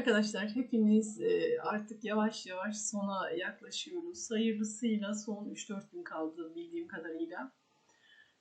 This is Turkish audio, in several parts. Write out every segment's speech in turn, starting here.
Arkadaşlar hepiniz e, artık yavaş yavaş sona yaklaşıyoruz. Hayırlısıyla son 3-4 gün kaldı bildiğim kadarıyla.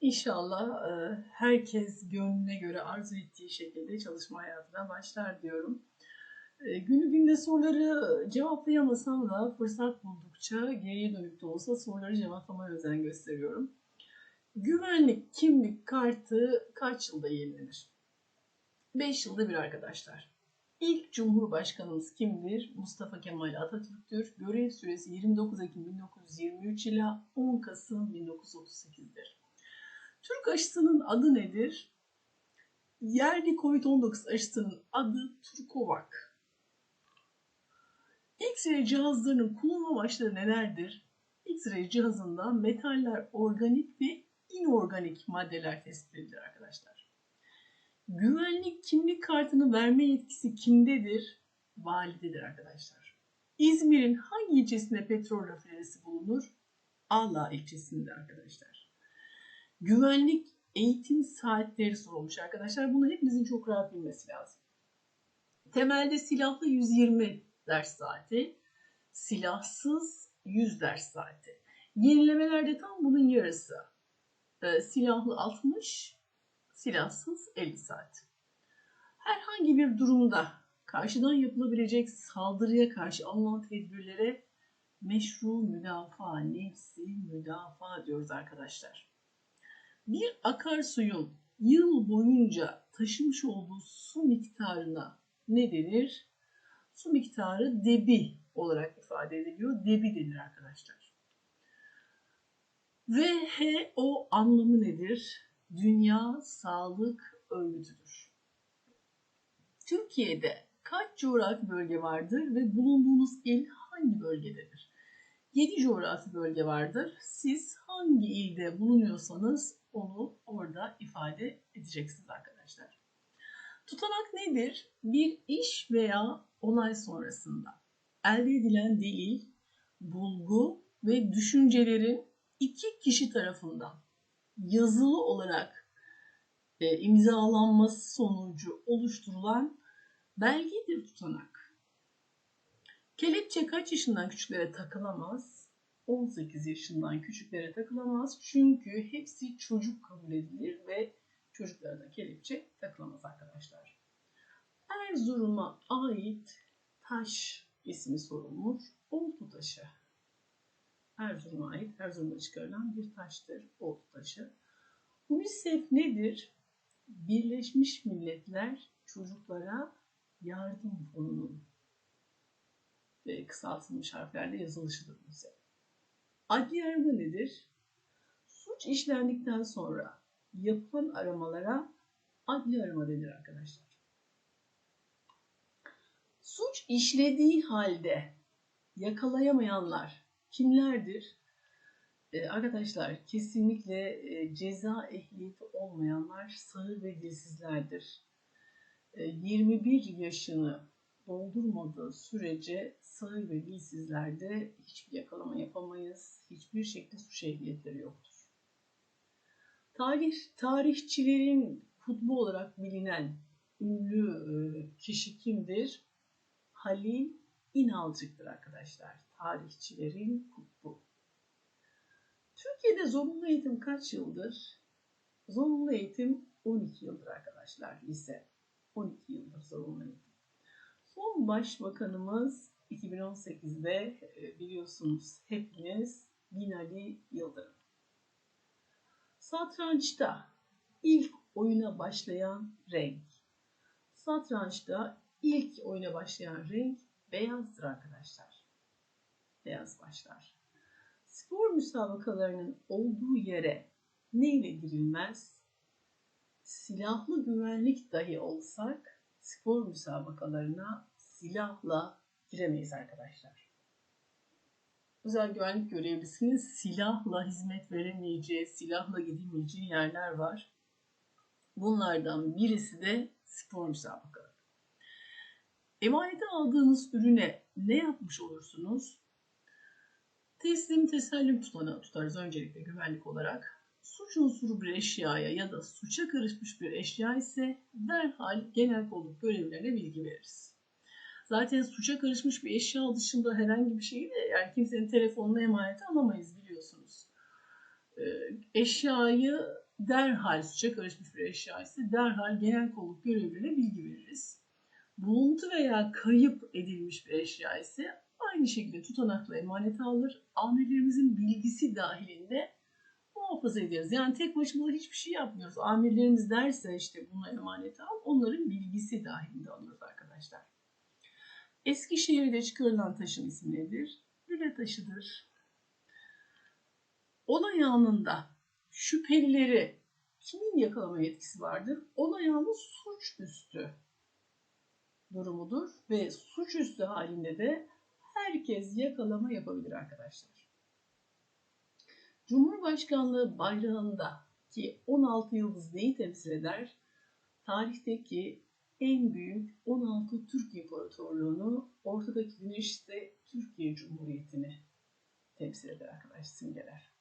İnşallah e, herkes gönlüne göre arzu ettiği şekilde çalışma hayatına başlar diyorum. E, günü günde soruları cevaplayamasam da fırsat buldukça geriye dönük de olsa soruları cevaplamaya özen gösteriyorum. Güvenlik kimlik kartı kaç yılda yenilenir? 5 yılda bir arkadaşlar. İlk Cumhurbaşkanımız kimdir? Mustafa Kemal Atatürk'tür. Görev süresi 29 Ekim 1923 ile 10 Kasım 1938'dir. Türk aşısının adı nedir? Yerli COVID-19 aşısının adı Turkovac. X-ray cihazlarının kullanım amaçları nelerdir? X-ray cihazında metaller, organik ve inorganik maddeler tespit edilir arkadaşlar. Güvenlik kimlik kartını verme yetkisi kimdedir? Validedir arkadaşlar. İzmir'in hangi ilçesinde petrol rafinerisi bulunur? Ağla ilçesinde arkadaşlar. Güvenlik eğitim saatleri sorulmuş arkadaşlar. Bunu hepimizin çok rahat bilmesi lazım. Temelde silahlı 120 ders saati, silahsız 100 ders saati. Yenilemelerde tam bunun yarısı. Ee, silahlı 60, silahsız 50 saat. Herhangi bir durumda karşıdan yapılabilecek saldırıya karşı alınan tedbirlere meşru müdafaa, nefsi müdafaa diyoruz arkadaşlar. Bir akarsuyun yıl boyunca taşımış olduğu su miktarına ne denir? Su miktarı debi olarak ifade ediliyor. Debi denir arkadaşlar. WHO anlamı nedir? Dünya Sağlık Örgütü'dür. Türkiye'de kaç coğrafi bölge vardır ve bulunduğunuz il hangi bölgededir? 7 coğrafi bölge vardır. Siz hangi ilde bulunuyorsanız onu orada ifade edeceksiniz arkadaşlar. Tutanak nedir? Bir iş veya olay sonrasında elde edilen delil, bulgu ve düşüncelerin iki kişi tarafından yazılı olarak e, imzalanması sonucu oluşturulan belgedir tutanak. Kelepçe kaç yaşından küçüklere takılamaz? 18 yaşından küçüklere takılamaz. Çünkü hepsi çocuk kabul edilir ve çocuklara da kelepçe takılamaz arkadaşlar. Erzurum'a ait taş ismi sorulmuş. Oltu taşı. Erzurum'a ait, Erzurum'da çıkarılan bir taştır Oltu taşı. UNICEF nedir? Birleşmiş Milletler Çocuklara Yardım Fonu'nun ve kısaltılmış harflerle yazılışıdır UNICEF. Adli yargı nedir? Suç işlendikten sonra yapılan aramalara adli arama denir arkadaşlar. Suç işlediği halde yakalayamayanlar kimlerdir? Ee, arkadaşlar kesinlikle e, ceza ehliyeti olmayanlar sağır ve dilsizlerdir. E, 21 yaşını doldurmadığı sürece sağır ve dilsizlerde hiçbir yakalama yapamayız. Hiçbir şekilde suç ehliyetleri yoktur. Tarih, tarihçilerin kutbu olarak bilinen ünlü e, kişi kimdir? Halil İnalcık'tır arkadaşlar. Tarihçilerin kutbu. Türkiye'de zorunlu eğitim kaç yıldır? Zorunlu eğitim 12 yıldır arkadaşlar. Lise 12 yıldır zorunlu eğitim. Son başbakanımız 2018'de e, biliyorsunuz hepiniz Binali Yıldırım. Satrançta ilk oyuna başlayan renk. Satrançta ilk oyuna başlayan renk beyazdır arkadaşlar. Beyaz başlar. Spor müsabakalarının olduğu yere ne ile girilmez? Silahlı güvenlik dahi olsak spor müsabakalarına silahla giremeyiz arkadaşlar. Özel güvenlik görevlisinin silahla hizmet veremeyeceği, silahla gidemeyeceği yerler var. Bunlardan birisi de spor müsabakaları. Emanete aldığınız ürüne ne yapmış olursunuz? Teslim tesellüm tutanağı tutarız öncelikle güvenlik olarak. Suç unsuru bir eşyaya ya da suça karışmış bir eşya ise derhal genel kolluk görevlilerine bilgi veririz. Zaten suça karışmış bir eşya dışında herhangi bir şeyi de yani kimsenin telefonuna emanet alamayız biliyorsunuz. Ee, eşyayı derhal suça karışmış bir eşya ise derhal genel kolluk görevlilerine bilgi veririz. Buluntu veya kayıp edilmiş bir eşya ise aynı şekilde tutanakla emanet alır. Amirlerimizin bilgisi dahilinde muhafaza ederiz. Yani tek başımıza hiçbir şey yapmıyoruz. Amirlerimiz derse işte bunu emanet al, onların bilgisi dahilinde alıyoruz arkadaşlar. Eskişehir'de çıkarılan taşın ismi nedir? Lüle taşıdır. Olay anında şüphelileri kimin yakalama yetkisi vardır? Olay anı suçüstü durumudur ve suçüstü halinde de herkes yakalama yapabilir arkadaşlar. Cumhurbaşkanlığı bayrağında ki 16 yıldız neyi temsil eder? Tarihteki en büyük 16 Türk İmparatorluğunu, ortadaki güneş ise Türkiye Cumhuriyeti'ni temsil eder arkadaş simgeler.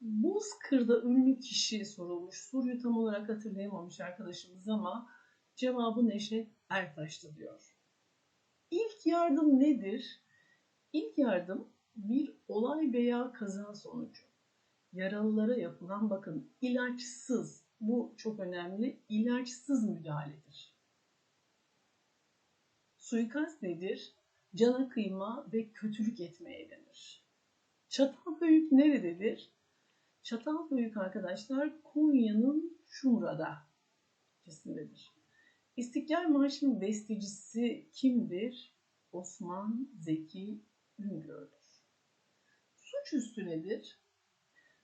Bozkır'da ünlü kişi sorulmuş. Soruyu tam olarak hatırlayamamış arkadaşımız ama cevabı Neşet Ertaş'tı diyor. İlk yardım nedir? İlk yardım bir olay veya kaza sonucu yaralılara yapılan bakın ilaçsız bu çok önemli ilaçsız müdahaledir. Suikast nedir? Cana kıyma ve kötülük etmeye denir. Çatalhöyük nerededir? Çatalhöyük arkadaşlar Konya'nın Şumra'da kesindedir. İstiklal Marşı'nın bestecisi kimdir? Osman Zeki Üngör'dür. Suçüstü nedir?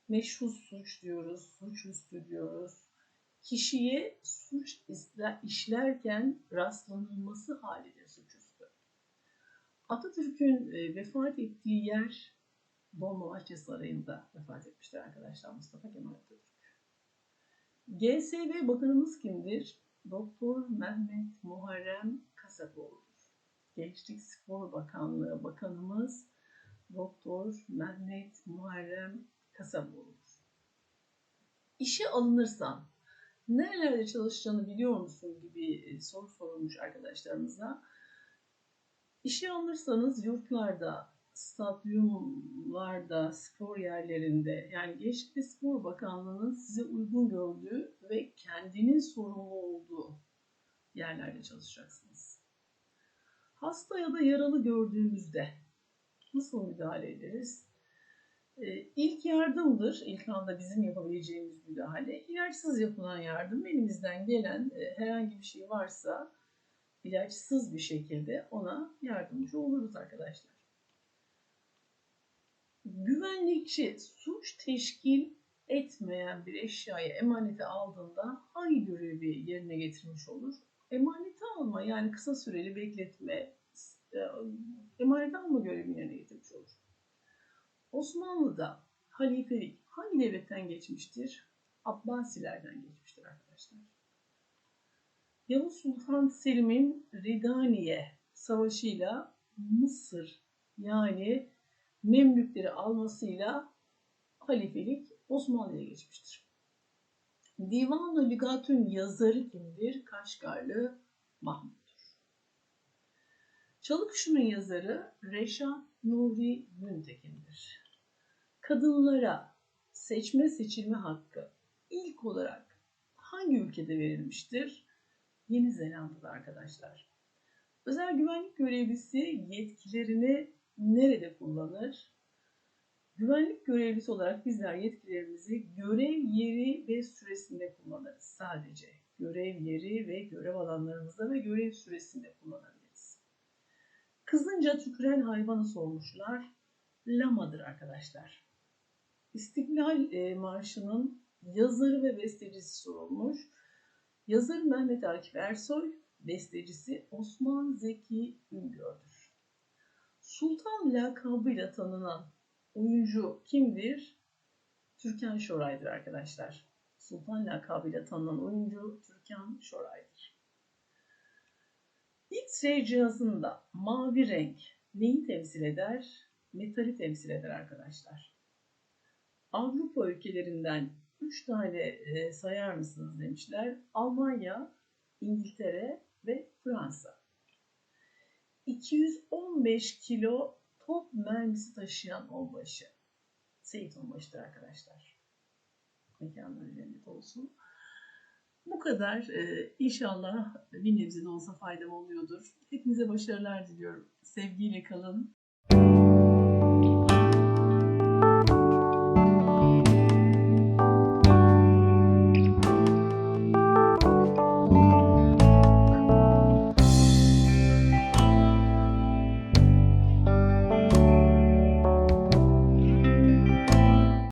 Meşhur suç diyoruz, suçüstü diyoruz. Kişiye suç işlerken rastlanılması halidir suçüstü. Atatürk'ün e, vefat ettiği yer Dolmabahçe Sarayı'nda vefat etmiştir arkadaşlar Mustafa Kemal Atatürk. GSB Bakanımız kimdir? Doktor Mehmet Muharrem Kasapoğlu'dur. Gençlik Spor Bakanlığı Bakanımız Doktor Mehmet Muharrem Kasapoğlu'dur. İşe alınırsan nerelerde çalışacağını biliyor musun gibi e, soru sorulmuş arkadaşlarımıza. İşe alınırsanız yurtlarda, stadyumlarda, spor yerlerinde yani Gençlik ve Spor Bakanlığı'nın size uygun gördüğü ve kendinin sorumlu olduğu yerlerde çalışacaksınız. Hasta ya da yaralı gördüğümüzde nasıl müdahale ederiz? Ee, ilk yardımdır. İlk anda bizim yapabileceğimiz müdahale. İlaçsız yapılan yardım elimizden gelen e, herhangi bir şey varsa ilaçsız bir şekilde ona yardımcı oluruz arkadaşlar güvenlikçi suç teşkil etmeyen bir eşyayı emanete aldığında hangi görevi yerine getirmiş olur? Emanete alma yani kısa süreli bekletme, e, emanete alma görevini yerine getirmiş olur. Osmanlı'da halifelik hangi devletten geçmiştir? Abbasilerden geçmiştir arkadaşlar. Yavuz Sultan Selim'in Ridaniye Savaşı'yla Mısır yani Memlükleri almasıyla halifelik Osmanlı'ya geçmiştir. Divan-ı Lügatün yazarı kimdir? Kaşgarlı Mahmut'tur. Çalıkuşu'nun yazarı Reşat Nuri Güntekin'dir. Kadınlara seçme seçilme hakkı ilk olarak hangi ülkede verilmiştir? Yeni Zelanda'da arkadaşlar. Özel güvenlik görevlisi yetkilerini nerede kullanır? Güvenlik görevlisi olarak bizler yetkilerimizi görev yeri ve süresinde kullanırız sadece. Görev yeri ve görev alanlarımızda ve görev süresinde kullanabiliriz. Kızınca tüküren hayvanı sormuşlar. Lamadır arkadaşlar. İstiklal e, Marşı'nın yazarı ve bestecisi sorulmuş. Yazarı Mehmet Akif Ersoy, bestecisi Osman Zeki Üngör'dür. Sultan lakabıyla tanınan oyuncu kimdir? Türkan Şoray'dır arkadaşlar. Sultan lakabıyla tanınan oyuncu Türkan Şoray'dır. X-ray cihazında mavi renk neyi temsil eder? Metali temsil eder arkadaşlar. Avrupa ülkelerinden 3 tane e, sayar mısınız demişler. Almanya, İngiltere ve Fransa. 215 kilo top mermisi taşıyan onbaşı. Seyit onbaşıdır arkadaşlar. Mekanları cennet olsun. Bu kadar. Ee, inşallah bir nebze de olsa faydam oluyordur. Hepinize başarılar diliyorum. Sevgiyle kalın.